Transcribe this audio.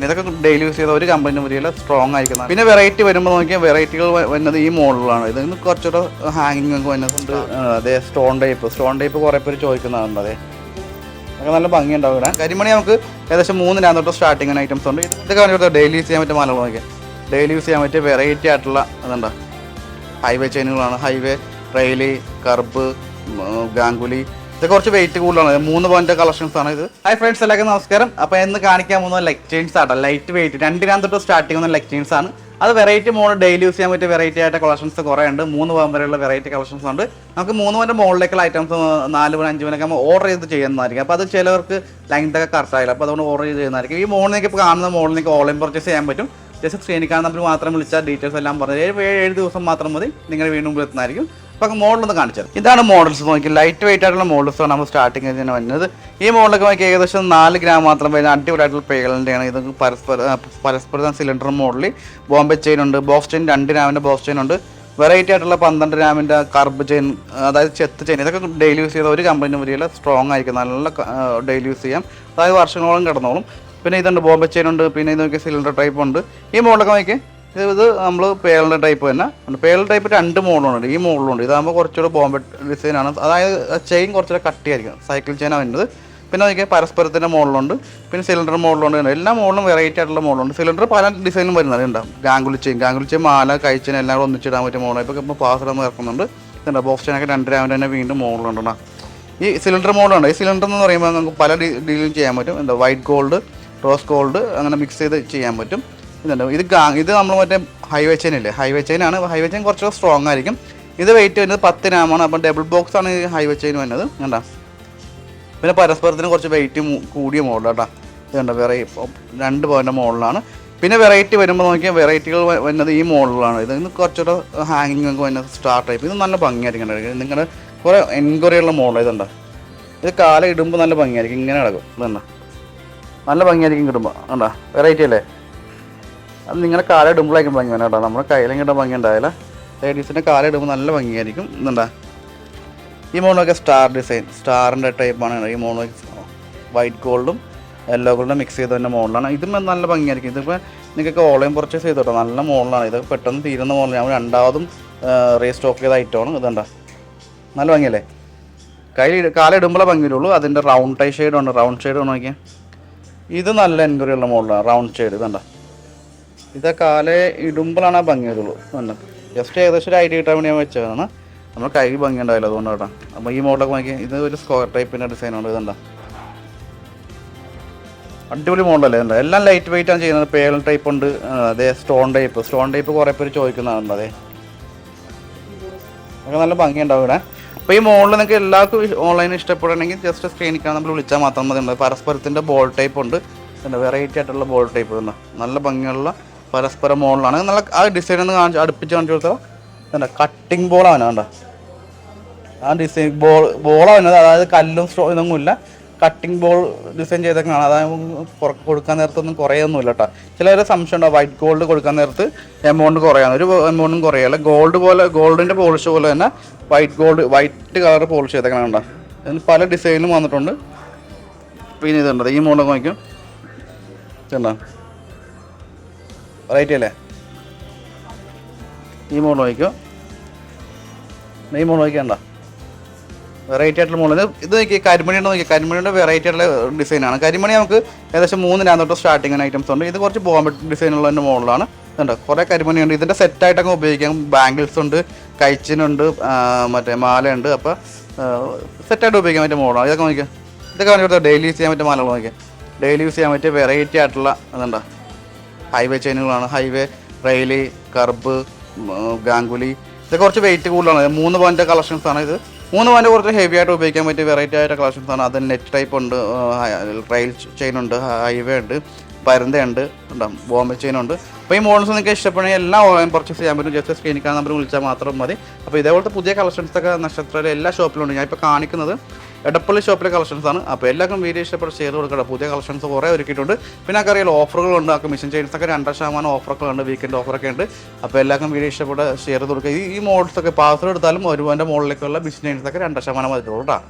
ഇതൊക്കെ daily use ചെയ്ത ഒരു കമ്പനി വരികയില്ല സ്ട്രോങ് ആയിരിക്കുന്ന പിന്നെ വെറൈറ്റി വരുമ്പോൾ നോക്കിയാൽ വെറൈറ്റികൾ വരുന്നത് ഈ മോഡലാണ് ഇതിന് കുറച്ചുകൂടെ ഹാങ്ങിങ് ഒക്കെ വരുന്നുണ്ട് അതെ സ്റ്റോൺ ടൈപ്പ് സ്റ്റോൺ ടൈപ്പ് കുറേ പേര് ചോദിക്കുന്നതാണ് അതെ. അതൊക്കെ നല്ല ഭംഗിയുണ്ടാവും ഇവിടെ കരിമണി നമുക്ക് ഏകദേശം മൂന്നിനാണ് തൊട്ട് സ്റ്റാർട്ടിങ് ഐറ്റംസ് ഉണ്ട്. ഇതൊക്കെ പറഞ്ഞിട്ട് ഡെയിലി യൂസ് ചെയ്യാൻ പറ്റിയ മാലകൾ നോക്കിയാൽ ഡെയിലി യൂസ് ചെയ്യാൻ പറ്റിയ വെറൈറ്റി ആയിട്ടുള്ള അതുണ്ടോ ഹൈവേ ചെയിനുകളാണ് ഹൈവേ റെയിൽ കർബ് ഗാംഗുലി ഇത് കുറച്ച് വെയിറ്റ് കൂടുതലാണ്. മൂന്ന് പോയിന്റ് കളക്ഷൻസ് ആണ് ഇത്. ഹൈ ഫ്രണ്ട്സ് എല്ലാവർക്കും നമസ്കാരം. അപ്പോൾ ഇന്ന് കാണിക്കാൻ പോകുന്നത് ചെയിൻസ് ആട്ടോ. ലൈറ്റ് വെയിറ്റ് രണ്ടിനാം തൊട്ട് സ്റ്റാർട്ടിംഗ് വന്ന ചെയിൻസ് ആണ്. അത് വെറൈറ്റി മോൾ ഡെയിലി യൂസ് ചെയ്യാൻ പറ്റിയ വെറൈറ്റി ആയിട്ട് കളക്ഷൻസ് കുറേ ഉണ്ട്. മൂന്ന് പവൻ വരെയുള്ള വെറൈറ്റി കളക്ഷൻസ് ഉണ്ട്. നമുക്ക് മൂന്ന് പവന്റെ മുകളിലേക്കുള്ള ഐറ്റംസ് നാല് പവൻ അഞ്ച് പവനൊക്കെ നമ്മൾ ഓർഡർ ചെയ്ത് ചെയ്യുന്നതായിരിക്കും. അപ്പോൾ അത് ചിലവർക്ക് ലെങ്ത് ഒക്കെ കറക്റ്റ് ആയില്ല. അപ്പോൾ അതുകൊണ്ട് ഓർഡർ ചെയ്ത് ചെയ്യുന്നതായിരിക്കും. ഈ മോളിലേക്ക് ഇപ്പോൾ കാണുന്ന മോളിലേക്ക് ഓൺലൈൻ പർച്ചേസ് ചെയ്യാൻ പറ്റും. ജസ്റ്റ് സ്ക്രീനിൽ കാണുന്ന നമ്പർ മാത്രം വിളിച്ചാൽ ഡീറ്റെയിൽസ് എല്ലാം പറഞ്ഞു ഏഴ് ഏഴ് ദിവസം മാത്രം മതി. നിങ്ങൾ വീണ്ടും എത്തുന്നതായിരിക്കും. അപ്പോൾ മോഡലൊന്ന് കാണിച്ചത് ഇതാണ് മോഡൽസ് നോക്കി ലൈറ്റ് വെയിറ്റ് ആയിട്ടുള്ള മോഡൽസ് ആണ് നമ്മൾ സ്റ്റാർട്ടിങ് തന്നെ വരുന്നത്. ഈ മോഡലൊക്കെ നോക്കി ഏകദേശം നാല് ഗ്രാം മാത്രം വരുന്ന അടിപൊളിയായിട്ടുള്ള പേകളുടെയാണ് ഇത് പരസ്പര പരസ്പര സിലിണ്ടർ മോഡലിൽ ബോംബെ ചെയിൻ ഉണ്ട് ബോക്സ് ചെയിൻ രണ്ട് ഗ്രാമിന്റെ ബോക്സ് ചെയിൻ ഉണ്ട്. വെറൈറ്റി ആയിട്ടുള്ള പന്ത്രണ്ട് ഗ്രാമിന്റെ കർബ് ചെയിൻ അതായത് ചെത്ത് ചെയിൻ ഇതൊക്കെ ഡെയിലി യൂസ് ചെയ്ത ഒരു കമ്പനി വരികയില്ല സ്ട്രോങ് ആയിരിക്കും. നല്ല ഡെയിലി യൂസ് ചെയ്യാം. അതായത് വർഷങ്ങളോളം കിടന്നോളും. പിന്നെ ഇതുണ്ട് ബോംബെ ചെയിൻ ഉണ്ട്. പിന്നെ ഇത് നോക്കി സിലിണ്ടർ ടൈപ്പ് ഉണ്ട്. ഈ മോഡലൊക്കെ നോക്കി ഇത് നമ്മൾ പേളിന്റെ ടൈപ്പ് തന്നെ. പേൾ ടൈപ്പ് രണ്ട് മോഡലുണ്ട്. ഈ മോഡലുണ്ട്. ഇതാകുമ്പോൾ കുറച്ചുകൂടെ ബോംബെ ഡിസൈനാണ് അതായത് ചെയിൻ കുറച്ചുകൂടെ കട്ടിയായിരിക്കും സൈക്കിൾ ചെയിനാണ് വരുന്നത്. പിന്നെ നോക്കിയാൽ പരസ്പരത്തിന്റെ മോഡലുണ്ട്. പിന്നെ സിലിണ്ടർ മോഡലുണ്ട്. എല്ലാ മോഡലും വെറൈറ്റി ആയിട്ടുള്ള മോഡലുണ്ട്. സിലിണ്ടർ പല ഡിസൈനും വരുന്നത് ഉണ്ടാവും. ഗാംഗുലി ചെയിൻ ഗാംഗുലി ചെയിൻ മാല കഴിച്ചതിന് എല്ലാം കൂടെ ഒന്നിച്ചിടാൻ പറ്റിയ മോഡൽ. ഇപ്പോൾ ഇപ്പോൾ പാസ്വേഡ് ഇറക്കുന്നുണ്ട്. ഇതുണ്ട്? ബോക്സ് ചെയിനൊക്കെ രണ്ട് രാവിലെ തന്നെ വീണ്ടും മോഡലുണ്ട് ഈ സിലിണ്ടർ മോഡലുണ്ട് ഈ സിലിണ്ടർ എന്ന് പറയുമ്പോൾ നമുക്ക് പല ഡീലും ചെയ്യാൻ പറ്റും. എന്താ? വൈറ്റ് ഗോൾഡ് റോസ് ഗോൾഡ് അങ്ങനെ മിക്സ് ചെയ്ത് ചെയ്യാൻ പറ്റും. ഇതുണ്ട് ഇത് ഗാങ് ഇത് നമ്മൾ മറ്റേ ഹൈവേ ചെയിൻ അല്ലേ ഹൈവേ ചെയിൻ ആണ്. ഹൈവേ ചെയിൻ കുറച്ചുകൂടെ സ്ട്രോങ് ആയിരിക്കും. ഇത് വെയിറ്റ് വരുന്നത് പത്ത് ഗ്രാമാണ്. അപ്പം ഡബിൾ ബോക്സ് ആണ് ഈ ഹൈവേ ചെയിൻ വരുന്നത്. കണ്ടാ? പിന്നെ പരസ്പരത്തിന് കുറച്ച് വെയിറ്റ് കൂടിയ മോഡൽ കേട്ടോ ഇതുണ്ട് വേറെ രണ്ട് പോയിന്റെ മോഡലാണ് പിന്നെ വെറൈറ്റി വരുമ്പോൾ നോക്കിയാൽ വെറൈറ്റികൾ വരുന്നത് ഈ മോഡലാണ് ഇത് കുറച്ചുകൂടെ ഹാങ്ങിങ് ഒക്കെ വരുന്നത് സ്റ്റാർട്ട് ടൈപ്പ് ഇത് നല്ല ഭംഗിയായിരിക്കും നിങ്ങളുടെ കുറേ എൻക്വയറി ഉള്ള മോഡൽ ഇതുണ്ട് ഇത് കാലം ഇടുമ്പോൾ നല്ല ഭംഗിയായിരിക്കും. ഇങ്ങനെ കിടക്കും ഇതുണ്ട നല്ല ഭംഗിയായിരിക്കും കിടുമ്പോൾ ഉണ്ടോ വെറൈറ്റി അല്ലേ? അത് നിങ്ങളുടെ കാലം ഇടുമ്പോഴായിരിക്കും ഭംഗി വേണം കേട്ടോ. നമ്മുടെ കയ്യിലും കിട്ടാൻ ഭംഗി ഉണ്ടാവില്ല ലേഡീസിന്റെ കാലം ഇടുമ്പോൾ നല്ല ഭംഗിയായിരിക്കും. എന്താ ഈ മോണൊക്കെ സ്റ്റാർ ഡിസൈൻ സ്റ്റാറിന്റെ ടൈപ്പാണ് ഈ മോണോ വൈറ്റ് ഗോൾഡും യെല്ലോ ഗോൾഡും മിക്സ് ചെയ്ത് തന്നെ മോഡലാണ്. ഇതും നല്ല ഭംഗിയായിരിക്കും. ഇതിപ്പോൾ നിങ്ങൾക്ക് ഓൺലൈൻ പർച്ചേസ് ചെയ്തോട്ടോ നല്ല മോഡലാണ്. ഇത് പെട്ടെന്ന് തീരുന്ന മോഡൽ ഞാൻ രണ്ടാമതും റീസ്റ്റോക്ക് ചെയ്ത ഐറ്റമാണ് ഇതുണ്ട നല്ല ഭംഗിയല്ലേ? കയ്യിൽ കാലിടുമ്പോഴേ ഭംഗിയുള്ളൂ അതിന്റെ റൗണ്ട് ടൈ ഷെയ്ഡ് ഉണ്ട് റൗണ്ട് ഷെയ്ഡ് നോക്കിയാൽ ഇത് നല്ല എൻക്വയറി ഉള്ള മോഡലാണ്. റൗണ്ട് ഷെയ്ഡ് ഇതുണ്ട ഇത് കാലെ ഇടുമ്പോഴാണ് ആ ഭംഗി വരുള്ളൂ. കണ്ടോ ജസ്റ്റ് ഏകദേശം ഒരു ഐഡിയ കിട്ടാൻ വേണ്ടി ഞാൻ വെച്ചതാണ്. നമ്മൾ കൈ ഭംഗി ഉണ്ടാവില്ല കേട്ടോ. അപ്പോൾ ഈ മോഡലൊക്കെ നോക്കി ഇത് ഒരു സ്ക്വയർ ടൈപ്പിന്റെ ഡിസൈനാണ് ഇതുണ്ടോ അടിപൊളി മോഡലല്ലേ ഉണ്ട് എല്ലാം ലൈറ്റ് വെയിറ്റ് ആണ് ചെയ്യുന്നത്. പേൾ ടൈപ്പ് ഉണ്ട്. അതെ സ്റ്റോൺ ടൈപ്പ് സ്റ്റോൺ ടൈപ്പ് കുറേ പേര് ചോദിക്കുന്നതാണ് അതെ. അതൊക്കെ നല്ല ഭംഗി ഉണ്ടാവും ഇവിടെ. അപ്പോൾ ഈ മോഡൽ നിങ്ങൾക്ക് എല്ലാവർക്കും ഓൺലൈൻ ഇഷ്ടപ്പെടണമെങ്കിൽ ജസ്റ്റ് സ്ക്രീനിൽ നമ്മൾ വിളിച്ചാൽ മാത്രം മതി. പരസ്പരത്തിന്റെ ബോൾ ടൈപ്പ് ഉണ്ട്. വെറൈറ്റി ആയിട്ടുള്ള ബോൾ ടൈപ്പ് ഉണ്ട് നല്ല ഭംഗിയുള്ള പരസ്പര മോഡലാണ്. നല്ല ആ ഡിസൈൻ ഒന്ന് കാണിച്ച് അടുപ്പിച്ച് കാണിച്ചു കൊടുത്താൽ എന്താ കട്ടിങ് ബോളാണ് കണ്ടോ. ആ ഡിസൈൻ ബോൾ ബോളാണ് അതായത് കല്ലും സ്ട്രോ ഇതൊന്നും ഇല്ല കട്ടിംഗ് ബോൾ ഡിസൈൻ ചെയ്തൊക്കെയാണ് അതായത് കൊടുക്കാൻ നേരത്തൊന്നും കുറയൊന്നുമില്ല കേട്ടോ ചിലവരെ സംശയം ഉണ്ടാവും വൈറ്റ് ഗോൾഡ് കൊടുക്കാൻ നേരത്ത് എമൗണ്ട് കുറയാണ്. ഒരു എമൗണ്ടും കുറയല്ല. ഗോൾഡ് പോലെ ഗോൾഡിന്റെ പോളിഷ് പോലെ തന്നെ white gold white colour polish ചെയ്തേക്കണം കണ്ടോ ഇതിന് പല ഡിസൈനും വന്നിട്ടുണ്ട്. പിന്നെ ഇതുണ്ട്. ഈ മോഡൽ നോക്കിയും ഇതുണ്ടോ? റൈറ്റ് അല്ലേ? ഈ മോഡൽ നോക്കിക്കോ ഈ മോഡൽ നോക്കിയണ്ട വെറൈറ്റി ആയിട്ടുള്ള മോഡൽ ഇത് നോക്കി കരിമണിയുടെ നോക്കി കരിമണിയുടെ വെറൈറ്റി ആയിട്ടുള്ള ഡിസൈനാണ് കരിമണി നമുക്ക് ഏകദേശം മൂന്നിനാം തൊട്ട് സ്റ്റാർട്ടിങ് ഐറ്റംസ് ഉണ്ട്. ഇത് കുറച്ച് ബോംബെ ഡിസൈനുള്ള മോഡലാണ് ഇതുണ്ട്. കുറേ കരിമണി ഉണ്ട്. ഇതിന്റെ സെറ്റായിട്ടൊക്കെ ഉപയോഗിക്കാം. ബാംഗിൾസ് ഉണ്ട് കൈച്ചിനുണ്ട് മറ്റേ മാലയുണ്ട് അപ്പോൾ സെറ്റായിട്ട് ഉപയോഗിക്കാൻ പറ്റിയ മോഡലാണ് ഇതൊക്കെ നോക്കിയാൽ ഇതൊക്കെ ഡെയിലി യൂസ് ചെയ്യാൻ പറ്റിയ മാലകൾ നോക്കിയാൽ ഡെയിലി യൂസ് ചെയ്യാൻ പറ്റിയ വെറൈറ്റി ആയിട്ടുള്ള അതുണ്ടോ highway ചെയിനുകളാണ്. Highway rail curb Ganguly. ഇത് കുറച്ച് വെയിറ്റ് കൂടുതലാണ്. മൂന്ന് പോയിന്റ് കളക്ഷൻസ് ആണ് ഇത്. മൂന്ന് പോയിന്റ് കുറച്ച് ഹെവി ആയിട്ട് ഉപയോഗിക്കാൻ പറ്റിയ വെറൈറ്റി ആയിട്ട് കളക്ഷൻസ് ആണ്. അത് നെറ്റ് ടൈപ്പ് ഉണ്ട്. റെയിൽ ചെയിൻ ഉണ്ട് ഹൈവേ ഉണ്ട് പരന്തയുണ്ട് ഉണ്ടാവും ബോംബെ ചെയിൻ ഉണ്ട്. അപ്പോൾ ഈ മോഡൽസ് നിങ്ങൾക്ക് ഇഷ്ടപ്പെടുന്ന എല്ലാം ഓൺലൈൻ പർച്ചേസ് ചെയ്യാൻ പറ്റും. ജസ്റ്റ് സ്ക്രീനിൽ നമ്പർ വിളിച്ചാൽ മാത്രം മതി. അപ്പോൾ ഇതേപോലത്തെ പുതിയ കളക്ഷൻസ് ഒക്കെ നക്ഷത്രയിലെ എല്ലാ ഷോപ്പിലും ഉണ്ട്. ഞാൻ ഇപ്പോൾ കാണിക്കുന്നത് എടപ്പള്ളി ഷോപ്പിലെ കളക്ഷൻസ് ആണ്. അപ്പോൾ എല്ലാവർക്കും വീഡിയോ ഇഷ്ടപ്പെട്ട് ഷെയർ കൊടുക്കണം പുതിയ കളക്ഷൻസ് കുറേ ഒരുക്കിയിട്ടുണ്ട്. പിന്നെ നമുക്കറിയാലോ ഓഫറുകളുണ്ട് ആ മിഷൻ ചെയിൻസ് ഒക്കെ രണ്ടര ശതമാനം ഓഫറൊക്കെ ഉണ്ട്. വീക്കെൻഡ് ഓഫറൊക്കെ ഉണ്ട്. അപ്പോൾ എല്ലാവർക്കും വീഡിയോ ഇഷ്ടപ്പെട്ട് ഷെയർ കൊടുക്കുക. ഈ മോഡൽസൊക്കെ പാസ്വേഡ് എടുത്താലും ഒരു മോഡലിലേക്കുള്ള മിഷൻ ചെയ്യുന്നതൊക്കെ രണ്ടര ശതമാനം മതിയുള്ളൂ കേട്ടോ.